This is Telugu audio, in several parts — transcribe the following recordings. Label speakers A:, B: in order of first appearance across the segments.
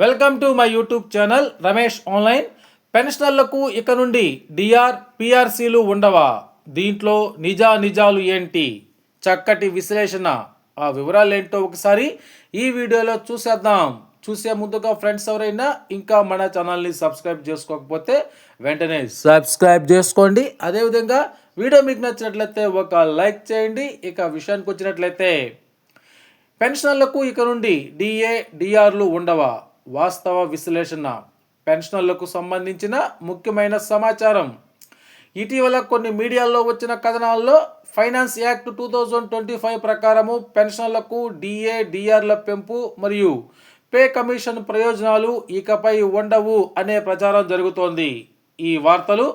A: Welcome to my YouTube channel Ramesh online. పెన్షనర్లకు ఇక నుండి డిఆర్ పిఆర్సీలు ఉండవా? దీంట్లో నిజా నిజాలు ఏంటి? చక్కటి విశ్లేషణ. ఆ వివరాలు ఏంటో ఒకసారి ఈ వీడియోలో చూసేద్దాం. చూసే ముందుగా ఫ్రెండ్స్ ఎవరైనా ఇంకా మన ఛానల్ని సబ్స్క్రైబ్ చేసుకోకపోతే వెంటనే సబ్స్క్రైబ్ చేసుకోండి. అదేవిధంగా వీడియో మీకు నచ్చినట్లయితే ఒక లైక్ చేయండి. ఇక విషయానికి వచ్చినట్లయితే పెన్షనర్లకు ఇక నుండి డిఏ డిఆర్లు ఉండవా? వాస్తవ విశ్లేషణ పెన్షనర్లకు సంబంధించిన ముఖ్యమైన సమాచారం. ఇటీవల కొన్ని మీడియాల్లో వచ్చిన కథనాల్లో finance act two thousand twenty five ప్రకారము పెన్షన్లకు డిఏ డిఆర్ల పెంపు మరియు పే కమిషన్ ప్రయోజనాలు ఇకపై ఉండవు అనే ప్రచారం జరుగుతోంది. ఈ వార్తలు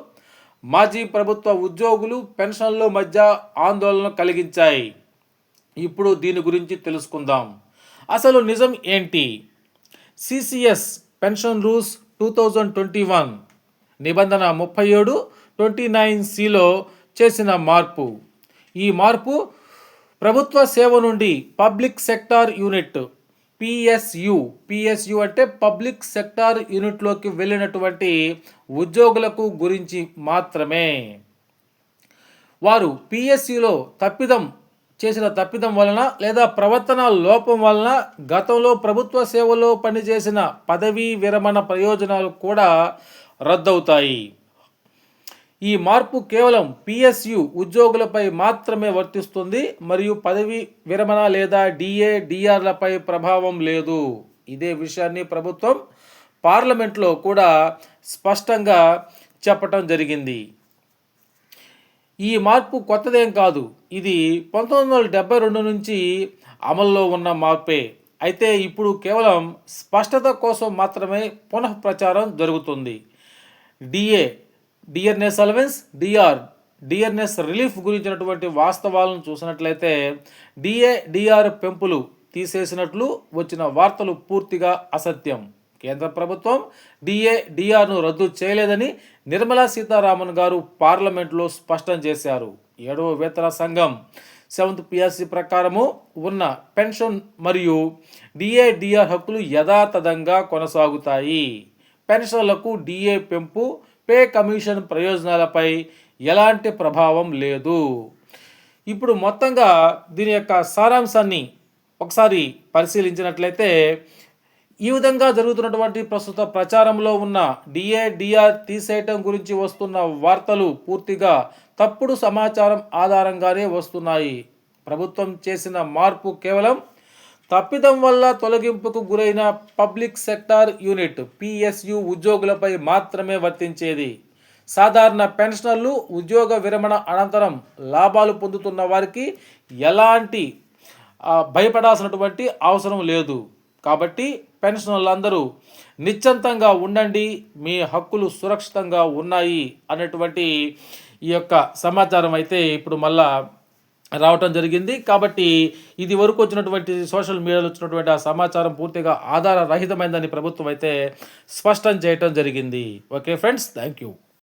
A: మాజీ ప్రభుత్వ ఉద్యోగులు పెన్షన్ల మధ్య ఆందోళన కలిగించాయి. ఇప్పుడు దీని గురించి తెలుసుకుందాం. అసలు నిజం ఏంటి? CCS pension rules two thousand twenty one నిబంధన ముప్పై ఏడు ట్వంటీ నైన్ సిలో చేసిన మార్పు. ఈ మార్పు ప్రభుత్వ సేవ నుండి public sector unit PSU PSU అంటే పబ్లిక్ సెక్టార్ యూనిట్లోకి వెళ్ళినటువంటి ఉద్యోగులకు గురించి మాత్రమే. వారు పిఎస్సిలో తప్పిదం చేసిన తప్పిదం వలన లేదా ప్రవర్తన లోపం వలన గతంలో ప్రభుత్వ సేవలో పనిచేసిన పదవీ విరమణ ప్రయోజనాలు కూడా రద్దవుతాయి. ఈ మార్పు కేవలం పిఎస్యు ఉద్యోగులపై మాత్రమే వర్తిస్తుంది. మరియు పదవి విరమణ లేదా డిఏ డిఆర్లపై ప్రభావం లేదు. ఇదే విషయాన్ని ప్రభుత్వం పార్లమెంట్లో కూడా స్పష్టంగా చెప్పటం జరిగింది. ఈ మార్పు కొత్తదేం కాదు. ఇది పంతొమ్మిది వందల డెబ్బై రెండు నుంచి అమల్లో ఉన్న మార్పే. అయితే ఇప్పుడు కేవలం స్పష్టత కోసం మాత్రమే పునః ప్రచారం జరుగుతుంది. DA DRs allowance DR DRs relief గురించినటువంటి వాస్తవాలను చూసినట్లయితే డిఏ డిఆర్ పెంపులు తీసేసినట్లు వచ్చిన వార్తలు పూర్తిగా అసత్యం. కేంద్ర ప్రభుత్వం డిఏ డిఆర్ను రద్దు చేయలేదని నిర్మలా సీతారామన్ గారు పార్లమెంట్లో స్పష్టం చేశారు. ఏడవ వేతన సంఘం సెవెంత్ పిఎస్సి ప్రకారము ఉన్న పెన్షన్ మరియు డిఏ డిఆర్ హక్కులు యథాతథంగా కొనసాగుతాయి. పెన్షన్లకు డిఏ పెంపు పే కమిషన్ ప్రయోజనాలపై ఎలాంటి ప్రభావం లేదు. ఇప్పుడు మొత్తంగా దీని యొక్క సారాంశాన్ని ఒకసారి పరిశీలించినట్లయితే ఈ విధంగా జరుగుతున్నటువంటి ప్రస్తుత ప్రచారంలో ఉన్న డిఏ డిఆర్ తీసేయటం గురించి వస్తున్న వార్తలు పూర్తిగా తప్పుడు సమాచారం ఆధారంగానే వస్తున్నాయి. ప్రభుత్వం చేసిన మార్పు కేవలం తప్పిదం వల్ల తొలగింపుకు గురైన పబ్లిక్ సెక్టార్ యూనిట్ పిఎస్యు ఉద్యోగులపై మాత్రమే వర్తించేది. సాధారణ పెన్షనర్లు ఉద్యోగ విరమణ అనంతరం లాభాలు పొందుతున్న వారికి ఎలాంటి భయపడాల్సినటువంటి అవసరం లేదు. కాబట్టి పెన్షనర్లందరూ నిశ్చంతంగా ఉండండి మీ హక్కులు సురక్షితంగా ఉన్నాయి అన్నటువంటి ఈ యొక్క సమాచారం అయితే ఇప్పుడు మళ్ళా రావటం జరిగింది. కాబట్టి ఇది వరకు వచ్చినటువంటి సోషల్ మీడియాలో వచ్చినటువంటి ఆ సమాచారం పూర్తిగా ఆధార రహితమైందని ప్రభుత్వం అయితే స్పష్టం చేయటం జరిగింది. Okay friends thank you.